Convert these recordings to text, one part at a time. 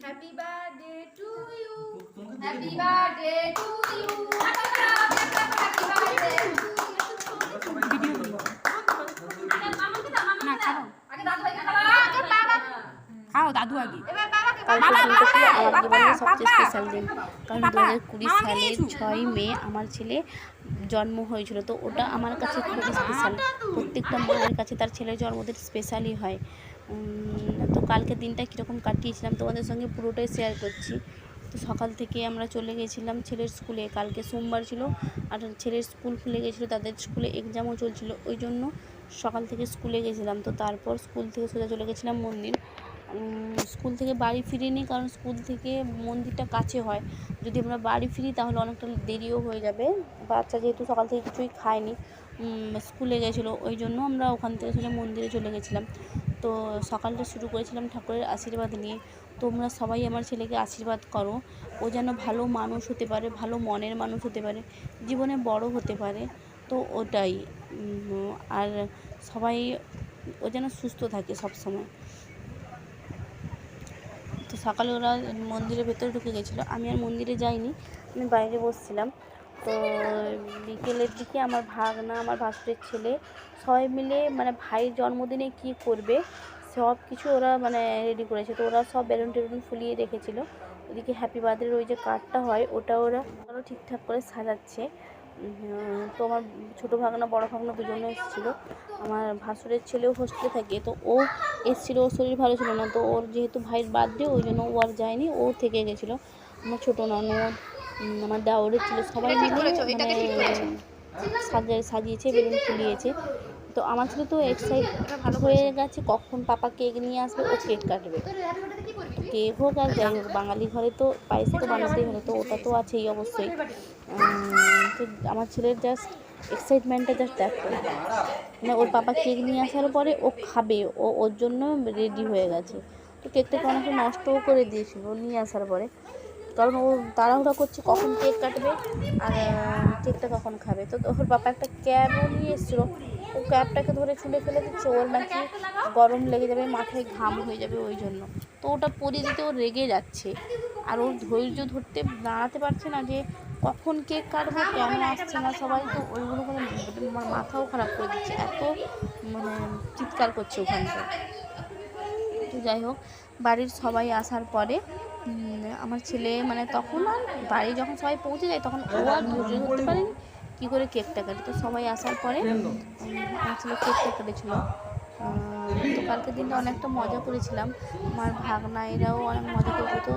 Happy birthday to you. তোমাকে Happy দেখে birthday to you. Happy birthday to you. না খাও দাদু আগে স্পেশাল দিন কারণ দু হাজার কুড়ি সালের ছয় মে আমার ছেলে জন্ম হয়েছিল তো ওটা আমার কাছে খুবই স্পেশাল প্রত্যেকটা মায়ের কাছে তার ছেলের জন্মদিন স্পেশালই হয় তো কালকে দিনটা কীরকম কাটিয়েছিলাম তোমাদের সঙ্গে পুরোটাই শেয়ার করছি। তো সকাল থেকে আমরা চলে গেছিলাম ছেলের স্কুলে কালকে সোমবার ছিল আর ছেলের স্কুল খুলে গেছিল, তাদের স্কুলে এক্সামও চলছিল। ওই জন্য সকাল থেকে স্কুলে গেছিলাম। তো তারপর স্কুল থেকে সোজা চলে গেছিলাম মন্দির। স্কুল থেকে বাড়ি ফিরিনি কারণ স্কুল থেকে মন্দিরটা কাছে হয়। যদি আমরা বাড়ি ফিরি তাহলে অনেকটা দেরিও হয়ে যাবে। বাচ্চা যেহেতু সকাল থেকে কিছুই খায়নি স্কুলে গেছিল। ওই জন্য আমরা ওখান থেকে মন্দিরে চলে গেছিলাম। তো সকালটা শুরু করেছিলাম ঠাকুরের আশীর্বাদ নিয়ে। তোমরা সবাই আমার ছেলেকে আশীর্বাদ করো। ও যেন ভালো মানুষ হতে পারে, ভালো মনের মানুষ হতে পারে, জীবনে বড় হতে পারে। তো ওটাই। আর সবাই ও যেন সুস্থ থাকে সব সময়। তো সকালে ওরা মন্দিরের ভেতরে ঢুকে গেছিল। আমি আর মন্দিরে যাইনি, আমি বাইরে বসছিলাম। তো বিকেলের দিকে আমার ভাগনা, আমার ভাসুরের ছেলে সবাই মিলে মানে ভাইয়ের জন্মদিনে কি করবে সব কিছু ওরা মানে রেডি করেছে। তো ওরা সব বেলুন টেলুন ফুলিয়ে রেখেছিল। ওদিকে হ্যাপি বার্থডের ওই যে কার্ডটা হয়, ওটা ওরা আরও ঠিকঠাক করে সাজাচ্ছে। তো আমার ছোটো ভাগনা, বড় ভাগনা দুজনে এসেছিল। আমার ভাসুরের ছেলেও হোস্টেলে থাকে, তো ও এসেছিল, ওর শরীর ভালো ছিল না। তো ওর যেহেতু ভাইয়ের বার্থডে ওই জন্য ও আর যায়নি, ও থেকে গেছিল। আমার ছোটো ননদ আমার দাওরের ছিল সবাই মিলে মানে সাজিয়ে সাজিয়েছে বেলুন ফুলিয়েছে। তো আমার ছেলে তো এক্সাইট হয়ে গেছে কখন পাপা কেক নিয়ে আসবে ও কেক কাটবে। কেক হোক আর যাই হোক বাঙালি ঘরে তো পায়েস তো বানাতেই হলো তো ওটা তো আছেই অবশ্যই। তো আমার ছেলের জাস্ট এক্সাইটমেন্টটা জাস্ট দেখো। মানে ওর পাপা কেক নিয়ে আসার পরে ও খাবে ও ওর জন্য রেডি হয়ে গেছে। তো কেকটাকে অনেকটা নষ্টও করে দিয়েছিল ও নিয়ে আসার পরে। কারণ ও তাড়াহুড়া করছে কখন কেক কাটবে আর কেকটা কখন খাবে। তো ওর বাবা একটা ক্যাবও নিয়ে এসেছিল। ও ক্যাবটাকে ধরে ছুলে ফেলে দিচ্ছে। ওর নাকি গরম লেগে যাবে, মাথায় ঘাম হয়ে যাবে ওই জন্য। তো ওটা পরিয়ে দিতে ও রেগে যাচ্ছে। আর ওর ধৈর্য ধরতে দাঁড়াতে পারছে না যে কখন কেক কাটবো, কেন আসছে না সবাই। তো ওইগুলো আমার মাথাও খারাপ করে দিচ্ছে। এত মানে চিৎকার করছে ওখানটা তো যাই হোক, বাড়ির সবাই আসার পরে আমার ছেলে মানে তখন আর বাড়ি যখন সবাই পৌঁছে যায়, তখন ও আর ধৈর্য ধরতে পারেনি। কী করে কেকটা কাটে? তো সবাই আসার পরে আমার ছেলে কেকটা কেটেছিল। তো কালকের দিনটা অনেকটা মজা করেছিলাম। আমার ভাগনা এরাও অনেক মজা করতো। তো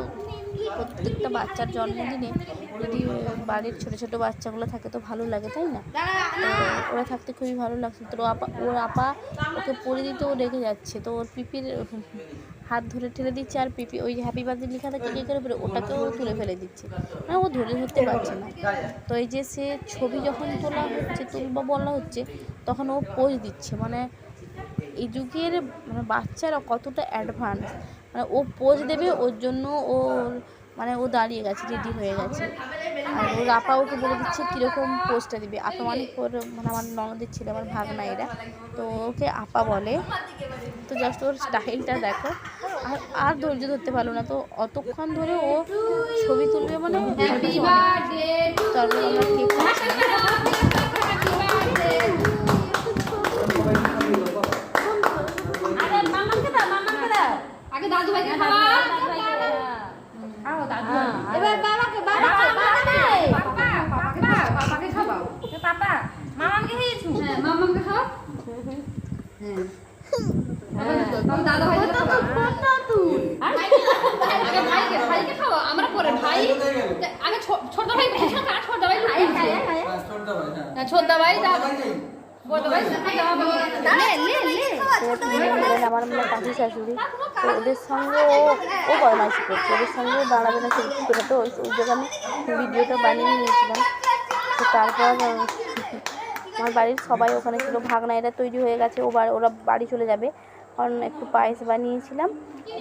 প্রত্যেকটা বাচ্চার জন্মদিনে যদি বাড়ির ছোটো ছোটো বাচ্চাগুলো থাকে তো ভালো লাগে, তাই না? ওরা থাকতে খুবই ভালো লাগছে। তো আপা, ওর আপা ওকে পরে দিতে ও রেগে যাচ্ছে। তো ওর পিপির হাত ধরে ঠেলে দিচ্ছে আর পিপি ওই হ্যাপি বার্থডে লেখা থাকে কেকের উপরে ওটাকেও তুলে ফেলে দিচ্ছে। মানে ও ধরে ধরতে পারছে না। তো এই যে সে ছবি যখন তোলা হচ্ছে, তুলবা বলা হচ্ছে, তখন ও পোজ দিচ্ছে। মানে এই যুগের মানে বাচ্চারা কতটা অ্যাডভান্স মানে ও পোজ দেবে ওর জন্য ও মানে ও দাঁড়িয়ে গেছে রেডি হয়ে গেছে। আর ওর আপা ওকে বলে দিচ্ছে কীরকম পোজটা দিবে। আপা মানে ওর মানে আমার ননদের ছেলে আমার ভাগনা এরা। তো ওকে আপা বলে তো জাস্ট ওর স্টাইলটা দেখো। আর আর ধৈর্য ধরতে পারল না। তো অতক্ষণ ধরে ও ছবি তুলবে মানে অনেক। তারপর আমরা কেক ভাই হ্যাঁ, হ্যাঁ। হ্যাঁ, আমার মানে তো ওদের সঙ্গে ও বদমাইশি করছে ওদের সঙ্গে দাঁড়াবে না করে তো ওই জায়গায় আমি ভিডিওটা বানিয়ে নিয়েছিলাম তো তারপর আমার বাড়ির সবাই ওখানে ছিল ভাগনা এরা তৈরি হয়ে গেছে ও ওরা বাড়ি চলে যাবে। কারণ একটু পায়েস বানিয়েছিলাম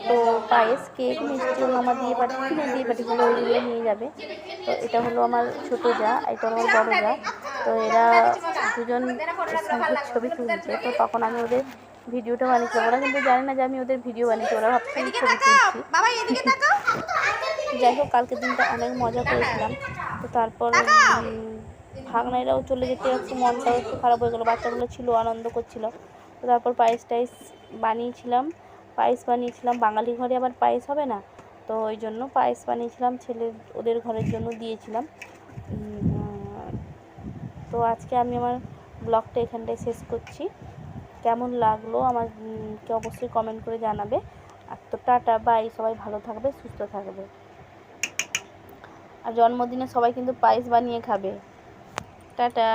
তো পায়েস কেক মিষ্টি আমার দিয়ে পাঠিয়েছিল দিয়ে পাঠিয়েছিল ওইগুলো নিয়ে যাবে। তো এটা হলো আমার ছোটো যা এটা হলো আমার বড়ো যা। তো এরা দুজন সঙ্গে ছবি তুলছে তো তখন আমি ওদের ভিডিওটা বানিয়েছি। ওরা কিন্তু জানে না যে আমি ওদের ভিডিও বানিয়েছি ওরা ভাবছে আমি ছবি তুলছি। যাই হোক কালকের দিনটা অনেক মজা করেছিলাম। তো তারপর ভাগনাইরাও চলে যেতে একটু মনটাও একটু খারাপ হয়ে গেলো। বাচ্চাগুলো ছিল, আনন্দ করছিল। তো তারপর পায়েস টাইস বানিয়েছিলাম, পায়েস বানিয়েছিলাম। বাঙালি ঘরে আবার পায়েস হবে না? তো ওই জন্য পায়েস বানিয়েছিলাম, ছেলে ওদের ঘরের জন্য দিয়েছিলাম। তো আজকে আমি আমার ব্লগটা এখানটায় শেষ করছি। কেমন লাগল আমার কে অবশ্যই কমেন্ট করে জানাবে। আর তো টাটা বাই সবাই ভালো থাকবে, সুস্থ থাকবে। আর জন্মদিনে সবাই কিন্তু পায়েস বানিয়ে খাবে। টাটা